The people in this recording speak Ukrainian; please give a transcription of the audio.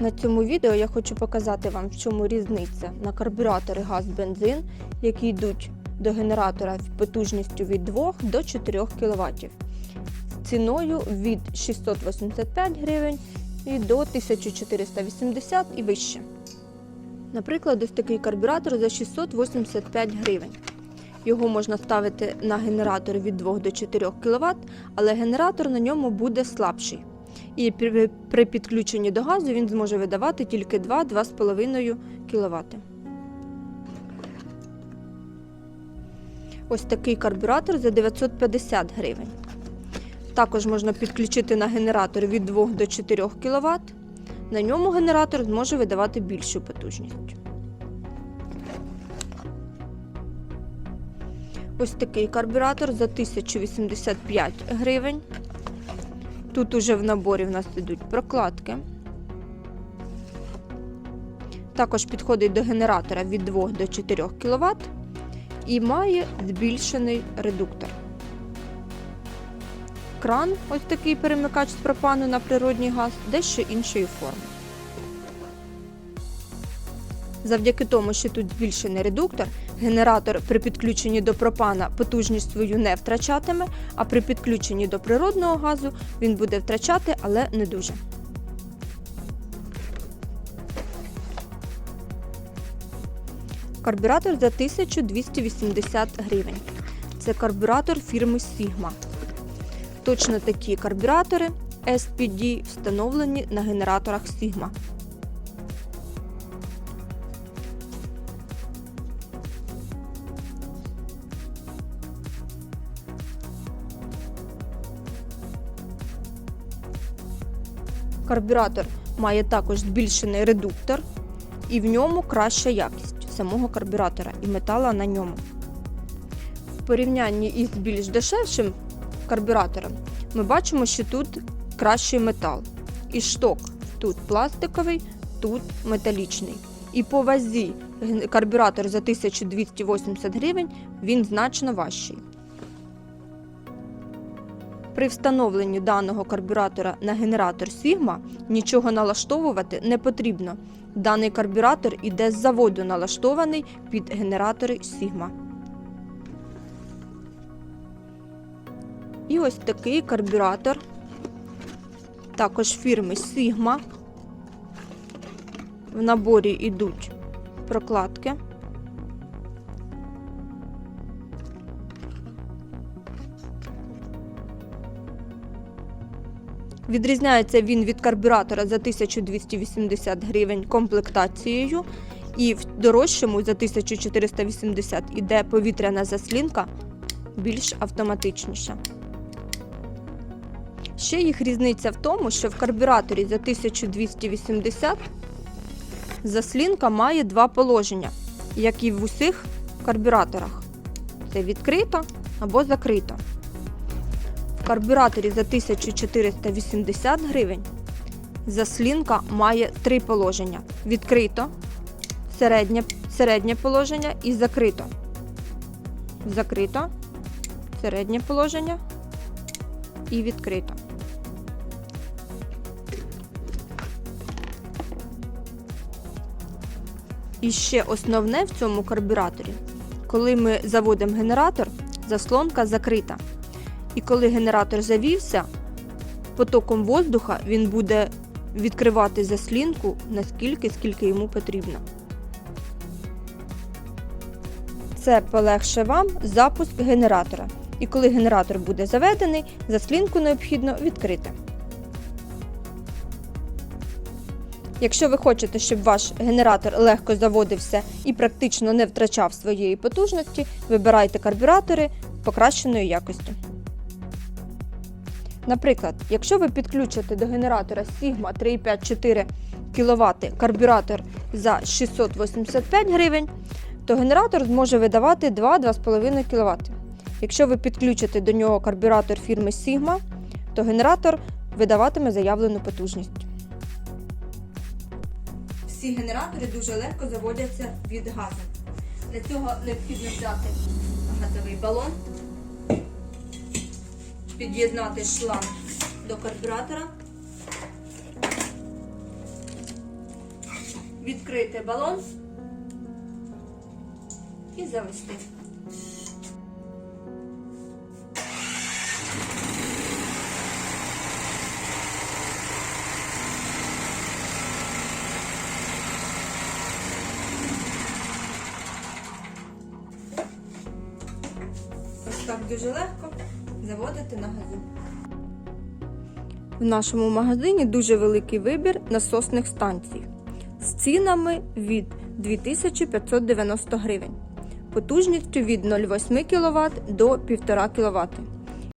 На цьому відео я хочу показати вам, в чому різниця на карбюратори газ-бензин, які йдуть до генератора потужністю від 2 до 4 кВт ціною від 685 гривень і до 1480 і вище. Наприклад, ось такий карбюратор за 685 гривень. Його можна ставити на генератор від 2 до 4 кВт, але генератор на ньому буде слабший. І при, підключенні до газу він зможе видавати тільки 2-2,5 кВт. Ось такий карбюратор за 950 гривень. Також можна підключити на генератор від 2 до 4 кВт. На ньому генератор зможе видавати більшу потужність. Ось такий карбюратор за 1085 гривень. Тут уже в наборі в нас йдуть прокладки. Також підходить до генератора від 2 до 4 кВт і має збільшений редуктор. Кран, ось такий перемикач з пропану на природній газ, дещо іншої форми. Завдяки тому, що тут збільшений редуктор, генератор при підключенні до пропана потужність свою не втрачатиме, а при підключенні до природного газу він буде втрачати, але не дуже. Карбюратор за 1280 гривень. Це карбюратор фірми Sigma. Точно такі карбюратори SPD встановлені на генераторах Sigma. Карбюратор має також збільшений редуктор, і в ньому краща якість самого карбюратора і метала на ньому. В порівнянні із більш дешевшим карбюратором ми бачимо, що тут кращий метал. І шток тут пластиковий, тут металічний. І по вазі карбюратор за 1280 гривень він значно важчий. При встановленні даного карбюратора на генератор Sigma нічого налаштовувати не потрібно. Даний карбюратор іде з заводу налаштований під генератори Sigma. І ось такий карбюратор, також фірми Sigma. В наборі йдуть прокладки. Відрізняється він від карбюратора за 1280 гривень комплектацією, і в дорожчому за 1480 іде повітряна заслінка більш автоматичніша. Ще їх різниця в тому, що в карбюраторі за 1280 заслінка має два положення, як і в усіх карбюраторах. Це відкрито або закрито. Карбюраторі за 1480 гривень заслінка має три положення: відкрито, середнє, середнє положення і закрито. Закрито, середнє положення і відкрито. І ще основне в цьому карбюраторі, коли ми заводимо генератор, заслонка закрита. І коли генератор завівся, потоком воздуха він буде відкривати заслінку наскільки, скільки йому потрібно. Це полегше вам запуск генератора. І коли генератор буде заведений, заслінку необхідно відкрити. Якщо ви хочете, щоб ваш генератор легко заводився і практично не втрачав своєї потужності, вибирайте карбюратори покращеної якості. Наприклад, якщо ви підключите до генератора Sigma 3,5-4 кВт карбюратор за 685 гривень, то генератор зможе видавати 2-2,5 кВт. Якщо ви підключите до нього карбюратор фірми Sigma, то генератор видаватиме заявлену потужність. Всі генератори дуже легко заводяться від газу. Для цього необхідно взяти газовий балон, під'єднати шланг до карбюратора відкрити балон і завести. Так дуже легко заводити на газу. В нашому магазині дуже великий вибір насосних станцій з цінами від 2590 гривень, потужністю від 0,8 кВт до 1,5 кВт.